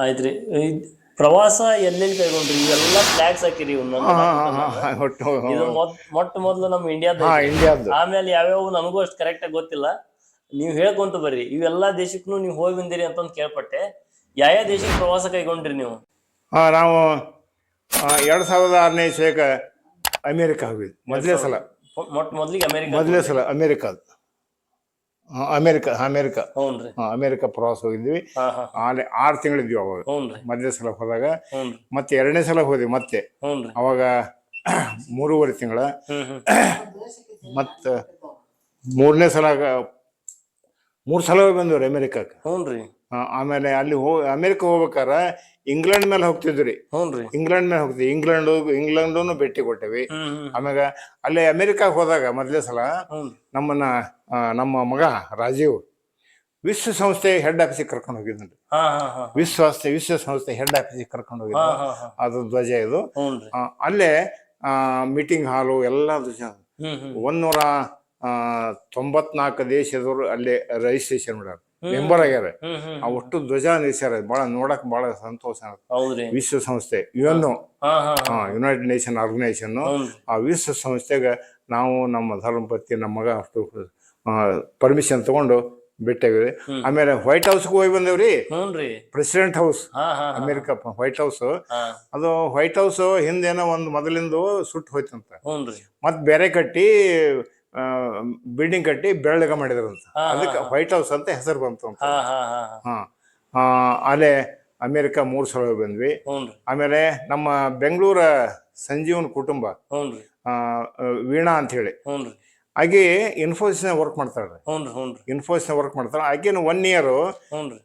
ಆಯ್ತ್ರಿ. ಪ್ರವಾಸ ಎಲ್ಲೆಲ್ಲಿ ಕೈಗೊಂಡ್ರಿ ಇವೆಲ್ಲ ಫ್ಲಾಗ್ಸ್ ಹಾಕಿರಿ ಇವ್ನ ಒಟ್ಟು ಇದು ಮೊಟ್ಟ ಮೊದಲು ನಮ್ಮ ಇಂಡಿಯಾದ ಹಾ ಇಂಡಿಯಾದ್ದು ಆಮೇಲೆ ಯಾವ್ಯಾವ ನನಗೂ ಅಷ್ಟು ಕರೆಕ್ಟ್ ಆಗಿ ಗೊತ್ತಿಲ್ಲ. ನೀವು ಹೇಳ್ಕೊಂತ ಬರ್ರಿ. ಇವೆಲ್ಲಾ ದೇಶಕ್ಕೂ ನೀವು ಹೋಗಿ ಬಂದಿರಿ ಅಂತ ಒಂದು ಕೇಳ್ಪಟ್ಟೆ. ಯಾವ ದೇಶಕ್ಕೆ ಪ್ರವಾಸ ಕೈಗೊಂಡ್ರಿ ನೀವು? ಹಾ ನಾವು ಆ, ಎರಡ್ ಸಾವಿರದ ಆರನೇ ಇಸ್ವಿಗೆ ಅಮೇರಿಕ ಹೋಗಿದ್ವಿ. ಮೊದಲೇ ಸಲ. ಮೊಟ್ಟ ಮೊದ್ಲಿಗೆ ಅಮೆರಿಕ ಮೊದಲೇ ಸಲ ಅಮೇರಿಕಾದ. America America. ಹೌನ್ರಿ ಅಮೇರಿಕ ಪ್ರವಾಸ ಹೋಗಿದ್ವಿ. ಅಲ್ಲಿ ಆರು ತಿಂಗಳಿದ್ವಿ ಅವಾಗ. ಮೊದಲನೇ ಸಲ ಹೋದಾಗ. ಮತ್ತೆ ಎರಡನೇ ಸಲ ಹೋದ್ವಿ ಮತ್ತೆ. ಅವಾಗ ಮೂರುವರೆ ತಿಂಗಳ. ಮತ್ತ ಮೂರನೇ ಸಲ ಮೂರು ಸಲ ಬಂದವ್ರಿ ಅಮೆರಿಕಕ್ಕೆ ಹ್ಞೂ ಆ, ಆಮೇಲೆ ಅಲ್ಲಿ ಹೋ ಅಮೇರಿಕ ಹೋಗ್ಬೇಕಾರ ಇಂಗ್ಲೆಂಡ್ ಮೇಲೆ ಹೋಗ್ತಿದ್ವಿ ಹ್ಞೂನ್ರಿ ಇಂಗ್ಲೆಂಡ್ ಮೇಲೆ ಹೋಗ್ತಿವಿ ಇಂಗ್ಲೆಂಡ್ ಇಂಗ್ಲೆಂಡನ್ನು ಭೇಟಿ ಕೊಟ್ಟೇವಿ. ಆಮ್ಯಾಗ ಅಲ್ಲಿ ಅಮೇರಿಕಾಗೆ ಹೋದಾಗ ಮೊದಲೇ ಸಲ ನಮ್ಮನ್ನ ಆ, ನಮ್ಮ ಮಗ ರಾಜೀವ್ ವಿಶ್ವಸಂಸ್ಥೆ ಹೆಡ್ ಆಫೀಸಿಗೆ ಕರ್ಕೊಂಡು ಹೋಗಿದ್ರಿ ಹಾ ಹಾ ಸಂಸ್ಥೆ ವಿಶ್ವಸಂಸ್ಥೆ ವಿಶ್ವಸಂಸ್ಥೆ ಹೆಡ್ ಆಫೀಸಿಗೆ ಕರ್ಕೊಂಡು ಹಾ ಹೋಗಿದ್ರು ಹಾ ಹಾ. ಅದು ಧ್ವಜ ಇದು. ಹ್ಞೂನ್ರಿ ಆ, ಅಲ್ಲೇ ಮೀಟಿಂಗ್ ಹಾಲು ಎಲ್ಲ ಧ್ವಜ. ಹ್ಮ್ ಹ್ಮ್. ಒಂದೂರ ಆ, ತೊಂಬತ್ನಾಲ್ಕು ದೇಶದವರು ಅಲ್ಲೇ ರಿಜಿಸ್ಟ್ರೇಷನ್ ಮಾಡ್ಯಾರ ಮೆಂಬರ್ ಆಗ್ಯಾರ. ಆ ಒಟ್ಟು ಧ್ವಜ ನಿಲ್ಸ್ಯಾರ ಬಹಳ ನೋಡಕ್ ಬಹಳ ಸಂತೋಷ ವಿಶ್ವಸಂಸ್ಥೆ ಯುಎನ್ ಯುನೈಟೆಡ್ ನೇಷನ್ ಆರ್ಗನೈಸೇಷನ್ ಆ ವಿಶ್ವಸಂಸ್ಥೆಗೆ ನಾವು ನಮ್ಮ ಧರ್ಮಪತಿ ನಮ್ಮ ಮಗ ಅಷ್ಟು ಪರ್ಮಿಷನ್ ತಗೊಂಡು ಬಿಟ್ಟೇವಿ ಆಮೇಲೆ ವೈಟ್ ಹೌಸ್ಗೆ ಹೋಗಿ ಬಂದೇವ್ರಿ. President house America White House ಅದು ವೈಟ್ ಹೌಸ್ ಹಿಂದೇನೋ ಒಂದು ಮೊದಲಿಂದು ಸುಟ್ಟು ಹೋಯ್ತಂತ. ಮತ್ತೆ ಮತ್ ಬೇರೆ ಕಟ್ಟಿ ಬಿಲ್ಡಿಂಗ್ ಕಟ್ಟಿ ಬೆಳ್ಳಗ ಮಾಡಿದ್ರಂತ. ಅದಕ್ಕೆ ವೈಟ್ ಹೌಸ್ ಅಂತ ಹೆಸರು ಬಂತು ಅಂತ. ಅಲ್ಲೇ ಅಮೇರಿಕ ಮೂರು ಸಲ ಬಂದ್ವಿ. ಆಮೇಲೆ ನಮ್ಮ ಬೆಂಗಳೂರ ಸಂಜೀವನ್ ಕುಟುಂಬ ವೀಣಾ ಅಂತ ಹೇಳಿ. ಹಾಗೆ ಇನ್ಫೋಸಿಸ್ ಇನ್ಫೋಸಿಸ್ನ ವರ್ಕ್ ಮಾಡ್ತಾಳೆ ಇನ್ಫೋಸಿಸ್ ಇನ್ಫೋಸಿಸ್ನ ವರ್ಕ್ ಮಾಡ್ತಾಳೆ. ಆಕೆನು ಒನ್ ಇಯರ್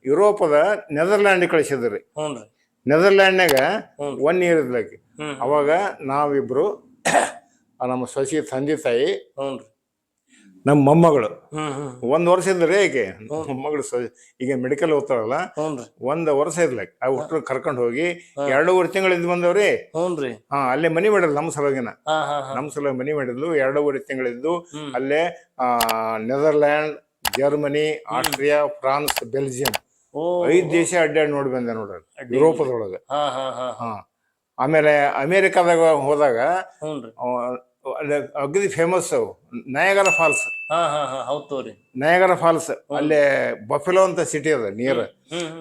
ಯುರೋಪದ ನೆದರ್ಲ್ಯಾಂಡ್ ಕಳಿಸಿದ್ರಿ ನೆದರ್ಲ್ಯಾಂಡ್ ನೆದರ್ಲ್ಯಾಂಡ್ನಾಗ ಒನ್ ಇಯರ್ ಇದ್ಲಾಕಿ ಅವಾಗ ನಾವಿಬ್ರು ನಮ್ಮ ಸೊಸಿ ತಂದೆ ತಾಯಿ ನಮ್ಮ ಮೊಮ್ಮಗಳು. ಒಂದ್ ವರ್ಷ ಇದ್ರಿ ಮೊಮ್ಮಗಳು ಈಗ ಮೆಡಿಕಲ್ ಓದ್ತಾರಲ್ಲ ಒಂದ್ ವರ್ಷ ಇರ್ಲಕ್ ಆ ಹುಟ್ಟರು ಕರ್ಕೊಂಡು ಹೋಗಿ ಎರಡೂವರೆ ತಿಂಗಳು ಇದ್ ಬಂದವ್ರಿ. ಹಾ ಅಲ್ಲೇ ಮನಿ ಮಾಡಿದ್ರು ನಮ್ಮ ಸಲುವಾಗಿನ. ನಮ್ ಹಾ ಹಾ. ನಮ್ಮ ಸಲ ಮನಿ ಮಾಡಿದ್ಲು ಎರಡೂವರೆ ತಿಂಗಳಿದ್ದು. ಅಲ್ಲೇ ಆ Netherland Germany Austria France Belgium. ಐದ್ ದೇಶ ಅಡ್ಡಾಡಿ ನೋಡಿ ಬಂದೆ ನೋಡ್ರಿ ಯುರೋಪದೊಳಗ. ಆಮೇಲೆ ಅಮೇರಿಕಾದಾಗ ಹೋದಾಗ ಅಗದಿ ಫೇಮಸ್ ನಯಗರ ಫಾಲ್ಸ್ ಹಾ ಹಾ ಹಾ ಹೌದ್ ತೋರಿ. ನಯಗರ ಫಾಲ್ಸ್ ಅಲ್ಲಿ ಬಫೆಲೋ ಅಂತ ಸಿಟಿ ಅದ ನಿಯರ್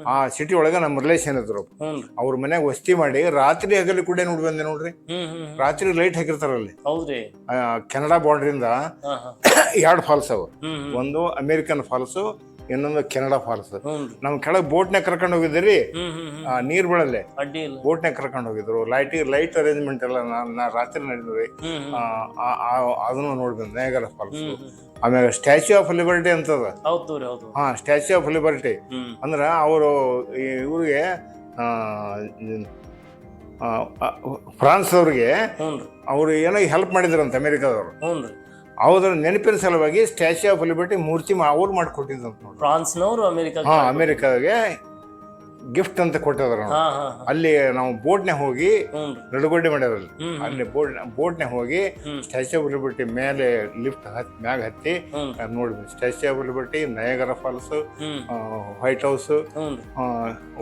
ಆ ಸಿಟಿ ಒಳಗ ನಮ್ಮ ರಿಲೇಷನ್ ಇದ್ರು ಅವ್ರ ಮನ್ಯಾಗ ವಸ್ತಿ ಮಾಡಿ ರಾತ್ರಿ ಹಗಲಿ ಕೂಡ ನೋಡಿ ಬಂದೆ ನೋಡ್ರಿ. ರಾತ್ರಿ ಲೈಟ್ ಹಾಕಿರ್ತಾರ ಅಲ್ಲಿ. ಹೌದ್ರಿ. ಕೆನಡಾ ಬಾರ್ಡ್ರಿಂದ ಎರಡು ಫಾಲ್ಸ್ ಅವ. ಒಂದು ಅಮೇರಿಕನ್ ಫಾಲ್ಸ್ ಇನ್ನೊಂದು ಕೆನಡಾ ಫಾಲ್ಸ್. ನಮ್ ಕೆಳಗ್ ಬೋಟ್ನ ಕರ್ಕೊಂಡು ಹೋಗಿದ್ರಿ? ನೀರ್ ಬೀಳಲ್ಲೇ? ಬೋಟ್ನ್ಯಾಗ ಕರ್ಕೊಂಡು ಹೋಗಿದ್ರು. ಲೈಟ್ ಲೈಟ್ ಅರೇಂಜ್ಮೆಂಟ್ ಎಲ್ಲ ನಾ ರಾತ್ರಿ ನಡೆದ್ರಿ ಅದನ್ನು ನೋಡ್ಬೇಕು ಬಂದೆ ನಯಗರ ಫಾಲ್ಸ್. ಆಮೇಲೆ ಸ್ಟ್ಯಾಚ್ಯೂ ಆಫ್ ಲಿಬರ್ಟಿ ಅಂತದ? ಹಾ ಸ್ಟ್ಯಾಚ್ಯೂ ಆಫ್ ಲಿಬರ್ಟಿ. ಅಂದ್ರ ಅವರು ಇವ್ರಿಗೆ ಫ್ರಾನ್ಸ್ ಅವ್ರಿಗೆ ಅವ್ರು ಏನೋ ಹೆಲ್ಪ್ ಮಾಡಿದ್ರಂತ ಅಮೆರಿಕಾದವ್ರು. ಅವ್ರ ನೆನಪಿನ ಸಲುವಾಗಿ ಸ್ಟ್ಯಾಚ್ಯೂ ಆಫ್ ಲಿಬರ್ಟಿ ಮೂರ್ತಿ ಅವ್ರು ಮಾಡಿಕೊಟ್ಟಿದ್ದಂತ ಫ್ರಾನ್ಸ್ನವ್ರು ಅಮೆರಿಕ ಹಾ ಅಮೆರಿಕಾಗೆ. ಗಿಫ್ಟ್ ಅಂತ ಕೊಟ್ಟಿದ್ರು ಅಲ್ಲಿ ನಾವು ಬೋಟ್ನ್ಯಾಗ ಹೋಗಿ ನಡುಗಡ್ಡೆ ಮಾಡ್ಯಾರಲ್ಲಿ ಅಲ್ಲಿ ಬೋಟ್ ಬೋಟ್ನ್ಯಾಗ ಹೋಗಿ. ಸ್ಟ್ಯಾಚ್ಯೂ ಆಫ್ ಲಿಬರ್ಟಿ ಮೇಲೆ ಲಿಫ್ಟ್ ಹತ್ ಮ್ಯಾಗ ಹತ್ತಿ ನೋಡಿದ್ವಿ Statue of Liberty Niagara Falls White House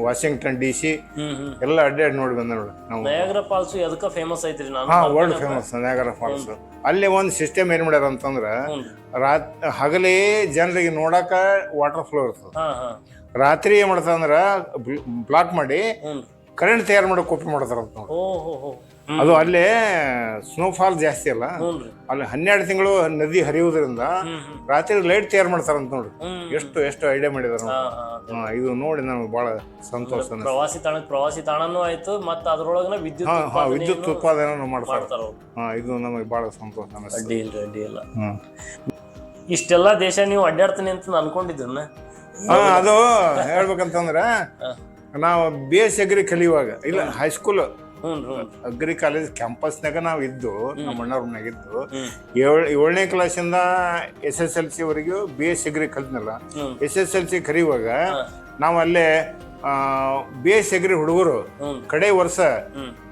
Washington D C ಎಲ್ಲ ಅಡ್ಡಾಡಿ ನೋಡಿ ಬಂದ ನೋಡಿ ನಾವು. ನಯಗರ ಫಾಲ್ಸ್ ಅದಕ್ಕೆ ಫೇಮಸ್ ಐತ್ರಿ ಹಾ ವರ್ಲ್ಡ್ ಫೇಮಸ್ ನಯಗರ ಫಾಲ್ಸ್. ಅಲ್ಲಿ ಒಂದು ಸಿಸ್ಟಮ್ ಏನ್ ಮಾಡ್ಯಾರ ಅಂತಂದ್ರ ರಾತ್ ಹಗಲೇ ಜನರಿಗೆ ನೋಡಾಕ ವಾಟರ್ ಫ್ಲೋ ಇರ್ತದೆ. ರಾತ್ರಿ ಏನ್ ಮಾಡ್ತಾರಂದ್ರ ಬ್ಲಾಕ್ ಮಾಡಿ ಕರೆಂಟ್ ತಯಾರು ಮಾಡೋ ಕಾಪಿ ಮಾಡ್ತಾರ ಅದು ಅಲ್ಲೇ ಸ್ನೋಫಾಲ್ ಜಾಸ್ತಿ ಅಲ್ಲ ಅಲ್ಲಿ ಹನ್ನೆರಡು ತಿಂಗಳು ನದಿ ಹರಿಯುವುದರಿಂದ ರಾತ್ರಿ ಲೈಟ್ ತಯಾರು ಮಾಡ್ತಾರಂತ ನೋಡ್ರಿ ಎಷ್ಟು ಎಷ್ಟು ಐಡಿಯಾ ಮಾಡಿದಾರ ಇದು ನೋಡಿ ನನಗೆ ಬಹಳ ಸಂತೋಷ ಪ್ರವಾಸಿ ತಾಣ ಪ್ರವಾಸಿ ತಾಣನೂ ಆಯ್ತು ಮತ್ತೆ ಅದ್ರೊಳಗನ ವಿದ್ಯುತ್ ವಿದ್ಯುತ್ ಉತ್ಪಾದನೆ ಮಾಡ್ತಾರೆ. ಇದು ನಮಗೆ ಬಹಳ ಸಂತೋಷ ಅಡ್ಡಿ ಇಲ್ಲ ಅಡ್ಡಿ ಇಲ್ಲ. ಇಷ್ಟೆಲ್ಲ ದೇಶ ನೀವು ಅಡ್ಡಾಡ್ತೀನಿ ಅಂತ ಅನ್ಕೊಂಡಿದ್ರನ್ನ ಹಾ ಅದು ಹೇಳ್ಬೇಕಂತಂದ್ರೆ ನಾವು ಬಿ ಎಸ್ ಅಗ್ರಿ ಕಲಿಯುವಾಗ ಇಲ್ಲ ಹೈಸ್ಕೂಲ್ ಅಗ್ರಿ ಕಾಲೇಜ್ ಕ್ಯಾಂಪಸ್ನಾಗ ನಾವು ಇದ್ದು ನಮ್ಮ ಅಣ್ಣವ್ರ ಮನ್ಯಾಗ ಇದ್ದು. ಏಳ್ ಏಳನೇ ಕ್ಲಾಸಿಂದ ಎಸ್ ಎಸ್ ಎಲ್ ಸಿ ವರೆಗೂ ಬಿ ಎಸ್ ಅಗ್ರಿ ಕಲ್ತ್ನಲ್ಲ. ಎಸ್ ಎಸ್ ಎಲ್ ಸಿ ಕಲಿಯುವಾಗ. ನಾವು ಅಲ್ಲೇ ಬಿ ಎಸ್ ಅಗ್ರಿ ಹುಡುಗರು ಕಡೆ ವರ್ಷ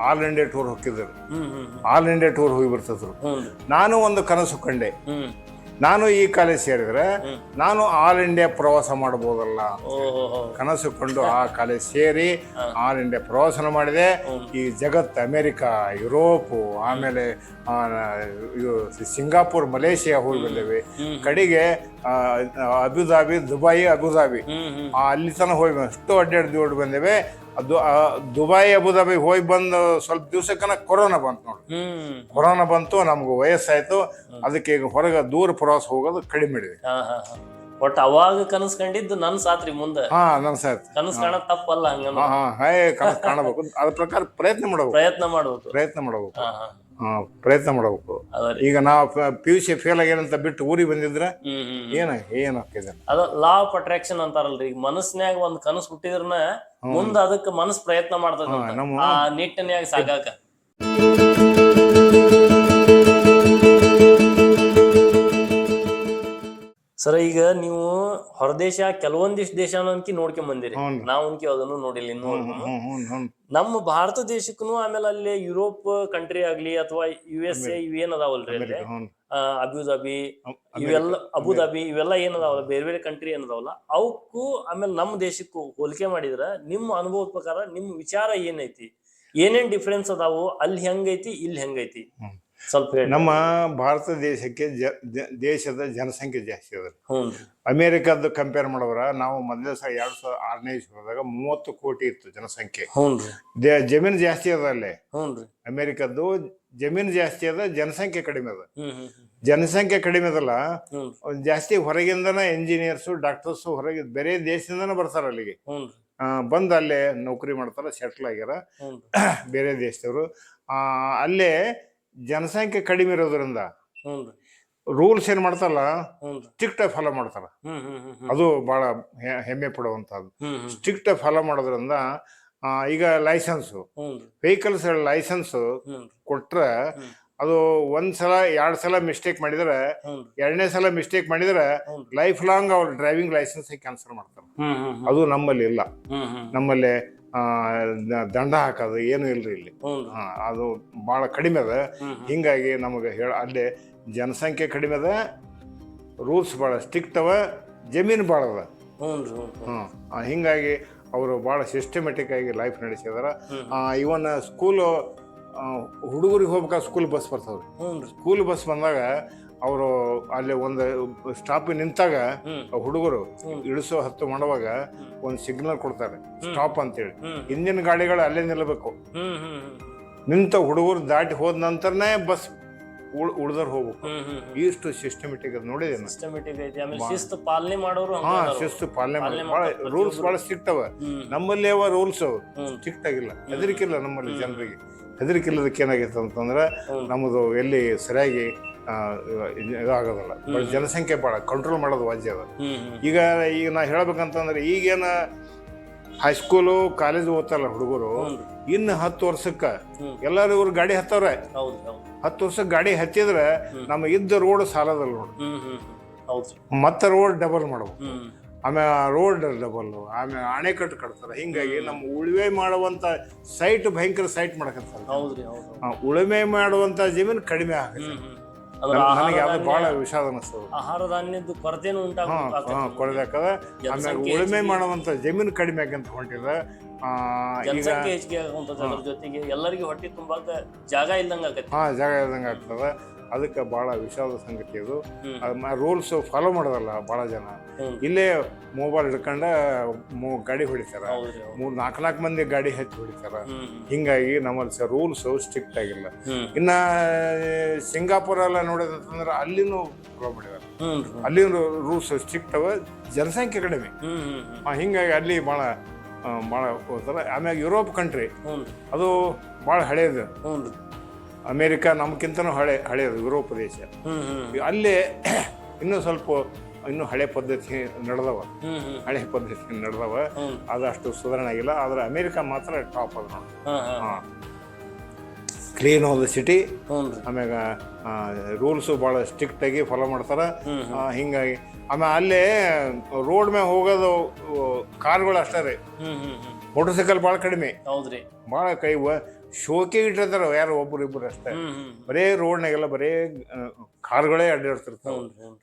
ಆಲ್ ಇಂಡಿಯಾ ಟೂರ್ ಹೋಗಿದ್ರು ಆಲ್ ಇಂಡಿಯಾ ಟೂರ್ ಹೋಗಿ ಬರ್ತಿದ್ರು. ನಾನು ಒಂದು ಕನಸು ಕಂಡೆ. ನಾನು ಈ ಕಾಲೇಜ್ ಸೇರಿದ್ರೆ ನಾನು ಆಲ್ ಇಂಡಿಯಾ ಪ್ರವಾಸ ಮಾಡಬಹುದಲ್ಲ? ಕನಸು ಕಂಡು ಆ ಕಾಲೇಜ್ ಸೇರಿ ಆಲ್ ಇಂಡಿಯಾ ಪ್ರವಾಸನ ಮಾಡಿದೆ. ಈ ಜಗತ್ ಅಮೆರಿಕ ಯುರೋಪ್ ಆಮೇಲೆ ಸಿಂಗಾಪುರ್ ಮಲೇಷಿಯಾ ಹೋಗಿ ಬಂದೇವೆ. ಕಡೆಗೆ ಅಬುದಾಬಿ ದುಬೈ ಅಬುದಾಬಿ ಅಲ್ಲಿ ತನಕ ಹೋಗಿ ಅಷ್ಟು ಅಡ್ಡಾಡಿ ಓಡಿ ಬಂದೇವೆ. ಅದು ದುಬೈ ಅಬುದಾಬಿ ಹೋಗಿ ಬಂದು ಸ್ವಲ್ಪ ದಿವಸಕ್ಕನ ಕೊರೋನಾ ಬಂತು ನೋಡಿ. ಹ್ಮ್. ಕೊರೋನಾ ಬಂತು ನಮ್ಗೆ ವಯಸ್ಸಾಯ್ತು. ಅದಕ್ಕೆ ಈಗ ಹೊರಗೆ ದೂರ ಪ್ರವಾಸ ಹೋಗೋದು ಕಡಿಮೆ ಮಾಡಿದೆ ಹಾ ಹಾ ಹಾ. ಒಟ್ಟ ಅವಾಗ ಕನಸು ಕಂಡಿದ್ದು ನನ್ ಸಾತ್ರಿ ಮುಂದೆ. ಹಾ ನನ್ ಸಾತ್ ಕನಸು ಕಾಣೋದ್ ತಪ್ಪಲ್ಲ ಹಂಗ ಹಾ ಹಾ ಕನಸು ಕಾಣಬೇಕು. ಅದ್ರ ಪ್ರಕಾರ ಪ್ರಯತ್ನ ಮಾಡಬೇಕು. ಪ್ರಯತ್ನ ಮಾಡಬೇಕು. ಪ್ರಯತ್ನ ಮಾಡಬೇಕು. ಹಾ ಹಾ ಹಾ. ಪ್ರಯತ್ನ ಮಾಡಬೇಕು. ಈಗ ನಾವು ಪಿ ಯು ಸಿ ಫೇಲ್ ಆಗ್ಯಾನಂತ ಬಿಟ್ಟು ಊರಿಗೆ ಬಂದಿದ್ರೆ ಏನ ಏನಾಗ್ತಿದೆ ಅದ ಲಾ ಆಫ್ ಅಟ್ರಾಕ್ಷನ್ ಅಂತಾರಲ್ರಿ. ಈಗ ಮನಸ್ನ್ಯಾಗ ಒಂದ್ ಕನಸು ಹುಟ್ಟಿದ್ರನ ಮುಂದ ಅದಕ್ಕ ಮನಸ್ ಪ್ರಯತ್ನ ಮಾಡ್ತದ ಆ ನಿಟ್ಟಿನ್ಯಾಗ ಸಾಗಾಕ. ಸರ್ ಈಗ ನೀವು ಹೊರದೇಶ ಕೆಲವೊಂದಿಷ್ಟು ದೇಶ ಅನ್ಕಿ ನೋಡ್ಕೊಂಡ್ ಬಂದಿರಿ. ನಾವು ನಾವ್ ಅನ್ಕಿ ಅದನ್ನು ನೋಡಿಲ್ಲ ಇನ್ನೂ ಹ್ಮ್ ಹ್ಮ್ ಹ್ಮ್ ನಮ್ಮ ಭಾರತ ದೇಶಕ್ಕೂ ಆಮೇಲೆ ಅಲ್ಲಿ ಯುರೋಪ್ ಕಂಟ್ರಿ ಆಗ್ಲಿ ಅಥವಾ ಯು ಎಸ್ ಎ ಅದಾವಲ್ರಿ ಅಲ್ಲಿ? ಆ, ಅಬುದಾಬಿ ಇವೆಲ್ಲ ಅಬುದಾಬಿ ಇವೆಲ್ಲ ಏನದಾವಲ್ಲ? ಬೇರೆ ಬೇರೆ ಕಂಟ್ರಿ ಏನದಾವಲ್ಲ? ಅವಕ್ಕೂ ಆಮೇಲೆ ನಮ್ಮ ದೇಶಕ್ಕೂ ಹೋಲಿಕೆ ಮಾಡಿದ್ರ ನಿಮ್ಮ ಅನುಭವದ ಪ್ರಕಾರ ನಿಮ್ಮ ವಿಚಾರ ಏನೈತಿ? ಏನೇನ್ ಡಿಫ್ರೆನ್ಸ್ ಅದಾವು? ಅಲ್ಲಿ ಹೆಂಗೈತಿ? ಇಲ್ಲಿ ಹೆಂಗೈತಿ? ಹ್ಮ್. ಸ್ವಲ್ಪ ಹೇಳಿ. ನಮ್ಮ ಭಾರತ ದೇಶಕ್ಕೆ ಜ- ಜ- ದೇಶದ ಜನಸಂಖ್ಯೆ ಜಾಸ್ತಿ ಅದ ಅಮೇರಿಕಾದ ಅಮೇರಿಕದ್ದು ಕಂಪೇರ್ ಮಾಡಿದ್ರ ನಾವು ಮೊದಲನೇ ಸಹ ಎರಡ್ ಸಾವಿರದ ಆರನೇ ಇಸ್ವಿದಾಗ ಮೂವತ್ತು ಕೋಟಿ ಇತ್ತು ಜನಸಂಖ್ಯೆ. ಹ್ಞೂನ್ರಿ ದೇ- ಜಮೀನು ಜಾಸ್ತಿ ಅದ ಅಲ್ಲಿ. ಹ್ಞೂನ್ರಿ ಅಮೇರಿಕದ್ದು ಜಮೀನು ಜಾಸ್ತಿ ಅದ ಜನಸಂಖ್ಯೆ ಕಡಿಮೆ ಅದ. ಹ್ಮ್ ಹ್ಮ್ ಹ್ಮ್. ಜನಸಂಖ್ಯೆ ಕಡಿಮೆ ಅದಲ್ಲ ಹ್ಞೂನ್ರಿ ಜಾಸ್ತಿ ಹೊರಗಿಂದನ ಇಂಜಿನಿಯರ್ಸ್ ಡಾಕ್ಟರ್ಸ್ ಹೊರಗೆ ಬೇರೆ ದೇಶದಿಂದನ ಬರ್ತಾರ ಅಲ್ಲಿಗೆ. ಹ್ಞೂನ್ರಿ ಆ, ಬಂದು ಅಲ್ಲೇ ನೌಕರಿ ಮಾಡ್ತಾರ ಸೆಟ್ಲ್ ಆಗ್ಯಾರ. ಹ್ಞೂನ್ರಿ ಬೇರೆ ದೇಶದವರು. ಅಲ್ಲೇ ಜನಸಂಖ್ಯೆ ಕಡಿಮೆ ಇರೋದ್ರಿಂದ ರೂಲ್ಸ್ ಏನ್ ಮಾಡ್ತಾರಲ್ಲ ಸ್ಟ್ರಿಕ್ಟ್ ಫಾಲೋ ಮಾಡ್ತಾರ. ಅದು ಬಹಳ ಹೆಮ್ಮೆ ಹ್ಮ್ ಸ್ಟ್ರಿಕ್ಟ್ ಫಾಲೋ ಮಾಡೋದ್ರಿಂದ ಈಗ ಲೈಸೆನ್ಸು ವೆಹಿಕಲ್ಸ್ ಲೈಸೆನ್ಸ್ ಕೊಟ್ರೆ ಅದು ಒಂದ್ ಸಲ ಎರಡ್ ಸಲ ಮಿಸ್ಟೇಕ್ ಮಾಡಿದ್ರೆ ಎರಡನೇ ಸಲ ಮಿಸ್ಟೇಕ್ ಮಾಡಿದ್ರೆ ಲೈಫ್ ಲಾಂಗ್ ಅವ್ರ ಡ್ರೈವಿಂಗ್ ಲೈಸೆನ್ಸ್ ಕ್ಯಾನ್ಸಲ್ ಮಾಡ್ತಾರೆ. ಅದು ನಮ್ಮಲ್ಲಿ ಇಲ್ಲ. ನಮ್ಮಲ್ಲಿ ದಂಡ ಹಾಕೋದು ಏನು ಇಲ್ರಿ ಇಲ್ಲಿ. ಅದು ಬಹಳ ಕಡಿಮೆ ಅದ. ಹಿಂಗಾಗಿ ನಮಗೆ ಹೇಳ ಅಲ್ಲಿ ಜನಸಂಖ್ಯೆ ಕಡಿಮೆ ಅದ ರೂಲ್ಸ್ ಭಾಳ ಸ್ಟ್ರಿಕ್ಟ್ ಅವ ಜಮೀನು ಭಾಳ ಅದ. ಹ್ಞೂ ಆ, ಹಿಂಗಾಗಿ ಅವರು ಭಾಳ ಸಿಸ್ಟಮೆಟಿಕ್ ಆಗಿ ಲೈಫ್ ನಡೆಸಿದಾರ. ಇವನ್ ಸ್ಕೂಲು ಹುಡುಗರಿಗೆ ಹೋಗ್ಬೇಕಾದ್ರೆ ಸ್ಕೂಲ್ ಬಸ್ ಬರ್ತಾವ್ರಿ ಸ್ಕೂಲ್ ಬಸ್ ಬಂದಾಗ ಅವರು ಅಲ್ಲಿ ಒಂದು ಸ್ಟಾಪ್ ನಿಂತಾಗ ಹುಡುಗರು. ಇಳಿಸೋ ಹತ್ತು ಮಾಡುವಾಗ. ಒಂದು ಸಿಗ್ನಲ್ ಕೊಡ್ತಾರೆ ಸ್ಟಾಪ್ ಅಂತೇಳಿ. ಹಿಂದಿನ ಗಾಡಿಗಳು ಅಲ್ಲೇ ನಿಲ್ಲಬೇಕು. ನಿಂತ ಹುಡುಗರು ದಾಟಿ ಹೋದ ನಂತರನೇ ಬಸ್ ಉಳ್ ಉಳ್ದರ್ ಹೋಗ್ಬೇಕು. ಇಷ್ಟು ಸಿಸ್ಟಮೆಟಿಕ್ ಅದು ನೋಡಿದೆ ಸಿಸ್ಟಮೆಟಿಕ್ ಐತಿ. ಆಮೇಲೆ ಶಿಸ್ತು ಪಾಲನೆ ಮಾಡೋರು ಹಾ ಶಿಸ್ತು ಪಾಲನೆ ಮಾಡಿ ಭಾಳ ರೂಲ್ಸ್ ಭಾಳ ಸ್ಟ್ರಿಕ್ಟ್ ಅವ ನಮ್ಮಲ್ಲಿ ಅವ ರೂಲ್ಸ್ ಅವು. ಸ್ಟ್ರಿಕ್ಟ್ ಆಗಿಲ್ಲ ಹೆದರಿಕಿಲ್ಲ ನಮ್ಮಲ್ಲಿ ಜನರಿಗೆ. ಹೆದರಿಕಿಲ್ಲದಕ್ಕೆ ಏನಾಗೈತೆ ಅಂತಂದ್ರೆ. ನಮ್ಮದು ಎಲ್ಲಿ ಸರಿಯಾಗಿ ಇದಾಗೋದಲ್ಲ. ಇದು ಇದಾಗೋದಿಲ್ಲ ಬಟ್ ಜನಸಂಖ್ಯೆ ಭಾಳ ಕಂಟ್ರೋಲ್ ಮಾಡೋದು ವಾಜ್ಯ ಅದ. ಈಗ ಈಗ ನಾ ಹೇಳ್ಬೇಕಂತಂದ್ರೆ ಈಗೇನ ಹೈಸ್ಕೂಲು ಕಾಲೇಜ್ ಓದ್ತಾರಲ್ಲ ಹುಡುಗರು ಇನ್ನು ಹತ್ತು ವರ್ಷಕ್ಕೆ. ಎಲ್ಲರೂ ಇವ್ರು ಗಾಡಿ ಹತ್ತವ್ರೆ. ಹತ್ತು ವರ್ಷ ಗಾಡಿ ಹತ್ತಿದ್ರೆ ನಮ್ಮ ಇದ್ದ ರೋಡ್ ಸಾಲದಲ್ಲ ರೋಡ್ ಮತ್ತೆ ರೋಡ್ ಡಬಲ್ ಮಾಡಬೇಕು. ಆಮೇಲೆ ರೋಡ್ ಡಬಲ್ ಆಮೇಲೆ ಅಣೆಕಟ್ಟು ಕಟ್ತಾರೆ. ಹಿಂಗಾಗಿ ನಮ್ಮ ಉಳುಮೆ ಮಾಡುವಂತ ಸೈಟ್ ಭಯಂಕರ ಸೈಟ್ ಮಾಡಕತ್ತಾರೆ ಉಳುಮೆ ಮಾಡುವಂತ ಜಮೀನು ಕಡಿಮೆ ಆಗುತ್ತೆ. ನನಗೆ ಬಹಳ ವಿಷಾದ ಅನಿಸ್ತದೆ. ಆಹಾರ ಧಾನ್ಯದ ಕೊರತೆನೂ ಉಂಟಾಗ ಕೊಡಬೇಕಾದ ಆಮೇಲೆ ಉಳುಮೆ ಮಾಡುವಂತ ಜಮೀನು ಕಡಿಮೆ ಆಗಂತ ಹೊಂಟಿದ. ಜನಸಂಖ್ಯೆ ಹೆಚ್ಚಿಗೆ ಆಗುವಂತದ್ದು ಅದ್ರ ಜೊತೆಗೆ ಎಲ್ಲರಿಗೂ ಹೊಟ್ಟೆ ತುಂಬಾಕ ಜಾಗ ಇಲ್ದಂಗ ಆಗತ್ತೆ ಹಾ ಜಾಗ ಇಲ್ದಂಗೆ ಆಗ್ತದ. ಅದಕ್ಕೆ ಬಹಳ ವಿಷಾದ ಸಂಗತಿ ಅದು. ರೂಲ್ಸ್ ಫಾಲೋ ಮಾಡೋದಲ್ಲ ಬಹಳ ಜನ. ಇಲ್ಲೇ ಮೊಬೈಲ್ ಹಿಡ್ಕೊಂಡ ಮೂ ಗಾಡಿ ಹೊಡಿತಾರ. ಮೂರ್ ನಾಲ್ಕು ನಾಲ್ಕು ಮಂದಿ ಗಾಡಿ ಹಚ್ಚಿ ಹೊಡಿತಾರ. ಹಿಂಗಾಗಿ ನಮ್ಮಲ್ಲಿ ಸರ್ ರೂಲ್ಸ್ ಸ್ಟ್ರಿಕ್ಟ್ ಆಗಿಲ್ಲ. ಇನ್ನ ಸಿಂಗಾಪುರ ಎಲ್ಲ ನೋಡಿದಂತಂದ್ರೆ ಅಲ್ಲಿನೂ ಪ್ರಾಬ್ಲಮ್ ಅಲ್ಲಿನ ರೂಲ್ಸ್ ಸ್ಟ್ರಿಕ್ಟ್ ಅವ ಜನಸಂಖ್ಯೆ ಕಡಿಮೆ. ಹಿಂಗಾಗಿ ಅಲ್ಲಿ ಬಹಳ ಭಾಳ ಹೋಗ್ತಾರೆ. ಆಮ್ಯಾಗ ಯುರೋಪ್ ಕಂಟ್ರಿ ಅದು ಭಾಳ ಹಳೇದು. ಅಮೇರಿಕಾ ನಮ್ಗಿಂತನೂ ಹಳೆ ಹಳೆಯದು ಯುರೋಪ್ ದೇಶ. ಅಲ್ಲಿ ಇನ್ನೂ ಸ್ವಲ್ಪ ಇನ್ನೂ ಹಳೆ ಪದ್ಧತಿ ನಡೆದವ. ಹಳೆ ಪದ್ಧತಿ ನಡೆದವ. ಅದಷ್ಟು ಸುಧಾರಣೆ ಆಗಿಲ್ಲ. ಆದ್ರೆ ಅಮೆರಿಕ ಮಾತ್ರ ಟಾಪ್ ಅದ ನೋಡಿ. ಕ್ಲೀನ್ ಆಫ್ ಹೋದ ಸಿಟಿ. ಆಮ್ಯಾಗ ರೂಲ್ಸು ಭಾಳ ಸ್ಟ್ರಿಕ್ಟ್ ಆಗಿ ಫಾಲೋ ಮಾಡ್ತಾರ. ಹಿಂಗಾಗಿ ಆಮೇಲೆ ಅಲ್ಲೇ ರೋಡ್ ಮ್ಯಾಗ ಹೋಗೋದು ಕಾರ್ಗಳು ಅಷ್ಟೇ ರೀ. ಮೋಟರ್ ಸೈಕಲ್ ಭಾಳ ಕಡಿಮೆ. ಹೌದ್ರಿ. ಭಾಳ ಕೈ ಶೋಕಿ ಇಟ್ಟಿರ್ತಾರ ಯಾರು ಒಬ್ರು ಇಬ್ರು ಅಷ್ಟೇ. ಬರೇ ರೋಡ್ ಬರೇ ರೋಡ್ನಾಗೆಲ್ಲ ಬರೇ ಕಾರ್ಗಳೇ ಅಡ್ಡಾಡ್ತಿರ್ತಾವ.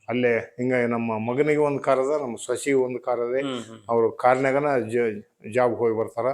ಅಲ್ಲೇ ಹಿಂಗ ನಮ್ಮ ಮಗನಿಗೆ ಒಂದು ಕಾರ್ ಅದ ನಮ್ಮ ಸೊಸಿಗೆ ಒಂದು ಕಾರ್ ಅದೇ. ಅವ್ರು ಕಾರ್ನಾಗನ ಜಾಬ್ ಹೋಗಿ ಬರ್ತಾರ.